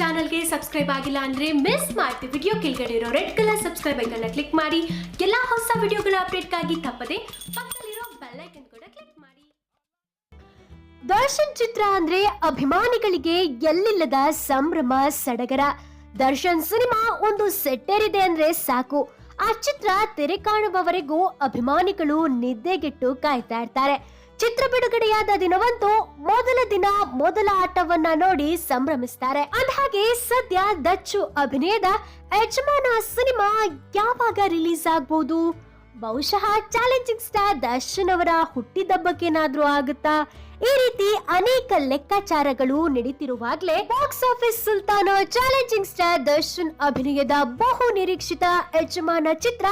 ಚಾನಲ್ಗೆ ಸಬ್ಸ್ಕ್ರೈಬ್ ಆಗಿಲ್ಲ ಅಂದ್ರೆ ಮಿಸ್ ಮಾಡ್ತೀವಿ ವಿಡಿಯೋ ಕೆಳಗಡೆ ಇರೋ ರೆಡ್ ಕಲರ್ ಸಬ್ಸ್ಕ್ರೈಬ್ ಐಕನ್ನ ಕ್ಲಿಕ್ ಮಾಡಿ. ಎಲ್ಲಾ ಹೊಸ ವಿಡಿಯೋಗಳ ಅಪ್ಡೇಟ್ಗಾಗಿ ತಪ್ಪದೆ ಪಕ್ಕದಲ್ಲಿರೋ ಬೆಲ್ ಐಕನ್ ಕೂಡ ಕ್ಲಿಕ್ ಮಾಡಿ. ದರ್ಶನ್ ಚಿತ್ರ ಅಂದ್ರೆ ಅಭಿಮಾನಿಗಳಿಗೆ ಎಲ್ಲಿಲ್ಲದ ಸಂಭ್ರಮ, ಸಡಗರ. ದರ್ಶನ್ ಸಿನಿಮಾ ಒಂದು ಸೆಟ್ಟೇರಿದೆ ಅಂದ್ರೆ ಸಾಕು. ಆ ಚಿತ್ರ ತೆರೆ ಕಾಣುವವರೆಗೂ ಅಭಿಮಾನಿಗಳು ನಿದ್ದೆಗೆಟ್ಟು ಕಾಯ್ತಾ ಇರ್ತಾರೆ. ಚಿತ್ರ ಬಿಡುಗಡೆಯಾದ ದಿನವಂತೂ ಮೊದಲ ದಿನ ಮೊದಲ ಆಟವನ್ನ ನೋಡಿ ಸಂಭ್ರಮಿಸ್ತಾರೆ. ಅಂದಹಾಗೆ ಸದ್ಯ ದಚ್ಚು ಅಭಿನಯದ ಯಜಮಾನ ಸಿನಿಮಾ ಯಾವಾಗ ರಿಲೀಸ್ ಆಗ್ಬಹುದು ಬಹುಶಃ ಚಾಲೆಂಜಿಂಗ್ ಸ್ಟಾರ್ ದರ್ಶನ್ ಅವರ ಹುಟ್ಟಿದಬ್ಬಕ್ಕೇನಾದ್ರೂ ಆಗುತ್ತಾ? ಈ ರೀತಿ ಅನೇಕ ಲೆಕ್ಕಾಚಾರಗಳು ನಡೀತಿರುವಾಗ್ಲೇ box office Sultan challenging star Darshan ಅಭಿನಯದ ಬಹು ನಿರೀಕ್ಷಿತ ಯಜಮಾನ ಚಿತ್ರ,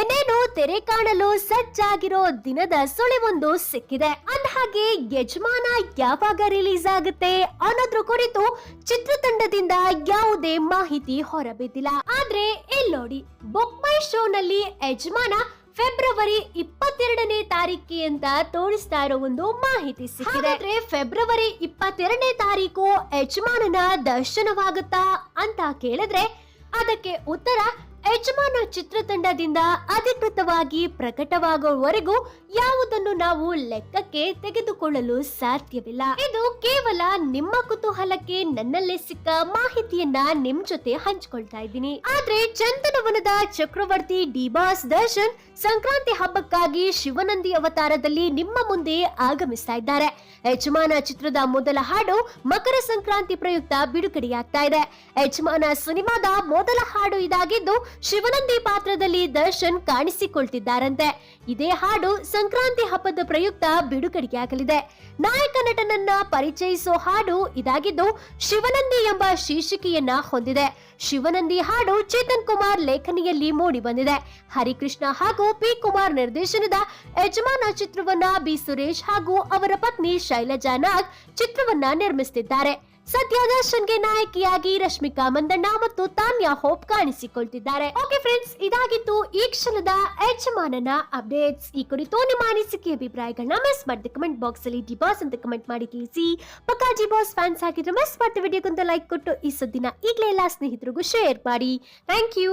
ಏನೇನು ತೆರೆ ಕಾಣಲು ಸಜ್ಜಾಗಿರೋ ದಿನದ ಸುಳಿವೊಂದು ಸಿಕ್ಕಿದೆ. ಅಂದಹಾಗೆ ಯಜಮಾನ ಯಾವಾಗ ರಿಲೀಸ್ ಆಗುತ್ತೆ ಅನ್ನೋದ್ರ ಕುರಿತು ಚಿತ್ರತಂಡದಿಂದ ಯಾವುದೇ ಮಾಹಿತಿ ಹೊರಬಿದ್ದಿಲ್ಲ. ಆದ್ರೆ ಇಲ್ಲಿ ನೋಡಿ ಬುಕ್ ಮೈ ಯಜಮಾನ ಫೆಬ್ರವರಿ ಇಪ್ಪತ್ತೆರಡನೇ ತಾರೀಕಿ ಅಂತ ತೋರಿಸ್ತಾ ಇರೋ ಒಂದು ಮಾಹಿತಿ ಸಿಕ್ಕಿದೆ. ಫೆಬ್ರವರಿ ಇಪ್ಪತ್ತೆರಡನೇ ತಾರೀಕು ಯಜಮಾನನ ದರ್ಶನವಾಗುತ್ತಾ ಅಂತ ಕೇಳಿದ್ರೆ ಅದಕ್ಕೆ ಉತ್ತರ ಯಜಮಾನ ಚಿತ್ರತಂಡದಿಂದ ಅಧಿಕೃತವಾಗಿ ಪ್ರಕಟವಾಗುವವರೆಗೂ ಯಾವುದನ್ನು ನಾವು ಲೆಕ್ಕಕ್ಕೆ ತೆಗೆದುಕೊಳ್ಳಲು ಸಾಧ್ಯವಿಲ್ಲ. ಇದು ಕೇವಲ ನಿಮ್ಮ ಕುತೂಹಲಕ್ಕೆ ನನ್ನಲ್ಲೇ ಸಿಕ್ಕ ಮಾಹಿತಿಯನ್ನ ನಿಮ್ ಜೊತೆ ಹಂಚ್ಕೊಳ್ತಾ ಇದ್ದೀನಿ. ಆದ್ರೆ ಚಂದನವನದ ಚಕ್ರವರ್ತಿ ಡಿಬಾಸ್ ದರ್ಶನ್ ಸಂಕ್ರಾಂತಿ ಹಬ್ಬಕ್ಕಾಗಿ ಶಿವನಂದಿ ಅವತಾರದಲ್ಲಿ ನಿಮ್ಮ ಮುಂದೆ ಆಗಮಿಸ್ತಾ ಇದ್ದಾರೆ. ಯಜಮಾನ ಚಿತ್ರದ ಮೊದಲ ಹಾಡು ಮಕರ ಸಂಕ್ರಾಂತಿ ಪ್ರಯುಕ್ತ ಬಿಡುಗಡೆಯಾಗ್ತಾ ಇದೆ. ಯಜಮಾನ ಸಿನಿಮಾದ ಮೊದಲ ಹಾಡು ಇದಾಗಿದ್ದು ಶಿವನಂದಿ ಪಾತ್ರದಲ್ಲಿ ದರ್ಶನ್ ಕಾಣಿಸಿಕೊಳ್ತಿದ್ದಾರಂತೆ. ಇದೇ ಹಾಡು ಸಂಕ್ರಾಂತಿ ಹಬ್ಬದ ಪ್ರಯುಕ್ತ ಬಿಡುಗಡೆಯಾಗಲಿದೆ. ನಾಯಕ ನಟನನ್ನ ಪರಿಚಯಿಸೋ ಹಾಡು ಇದಾಗಿದ್ದು ಶಿವನಂದಿ ಎಂಬ ಶೀರ್ಷಿಕೆಯನ್ನ ಹೊಂದಿದೆ. ಶಿವನಂದಿ ಹಾಡು ಚೇತನ್ ಕುಮಾರ್ ಲೇಖನಿಯಲ್ಲಿ ಮೂಡಿ ಬಂದಿದೆ ಹರಿಕೃಷ್ಣ ಹಾಗೂ ಪಿ ಕುಮಾರ್ ನಿರ್ದೇಶನದ ಯಜಮಾನ ಚಿತ್ರವನ್ನ ಬಿ ಸುರೇಶ್ ಹಾಗೂ ಅವರ ಪತ್ನಿ ಶೈಲಜಾ ನಾಗ್ ಚಿತ್ರವನ್ನ ನಿರ್ಮಿಸುತ್ತಿದ್ದಾರೆ ಸದ್ಯ ದರ್ಶನ್ಗೆ ನಾಯಕಿಯಾಗಿ ರಶ್ಮಿಕಾ ಮಂದಣ್ಣ ಮತ್ತು ತಾನ್ಯಾ ಹೋಪ್ ಕಾಣಿಸಿಕೊಳ್ತಿದ್ದಾರೆ. ಓಕೆ ಫ್ರೆಂಡ್ಸ್, ಇದಾಗಿತ್ತು ಈ ಕ್ಷಣದ ಯಜಮಾನನ ಅಪ್ಡೇಟ್ಸ್. ಈ ಕುರಿತು ನಿಮ್ಮ ಅನಿಸಿಕೆ, ಅಭಿಪ್ರಾಯಗಳನ್ನ ಮಿಸ್ ಮಾಡಿದ ಕಮೆಂಟ್ ಬಾಕ್ಸ್ ಅಲ್ಲಿ ಡಿಬಾಸ್ ಅಂತ ಕಮೆಂಟ್ ಮಾಡಿ ತಿಳಿಸಿ. ಪಕ್ಕಾ ಜಿಬಾಸ್ ಫ್ಯಾನ್ಸ್ ಆಗಿದ್ರೆ ಮಿಸ್ ಮಾಡಿದ ವಿಡಿಯೋಗೊಂದು ಲೈಕ್ ಕೊಟ್ಟು ಈ ಸುದ್ದಿನ ಈಗಲೇ ಎಲ್ಲ ಸ್ನೇಹಿತರಿಗೂ ಶೇರ್ ಮಾಡಿ. Thank you.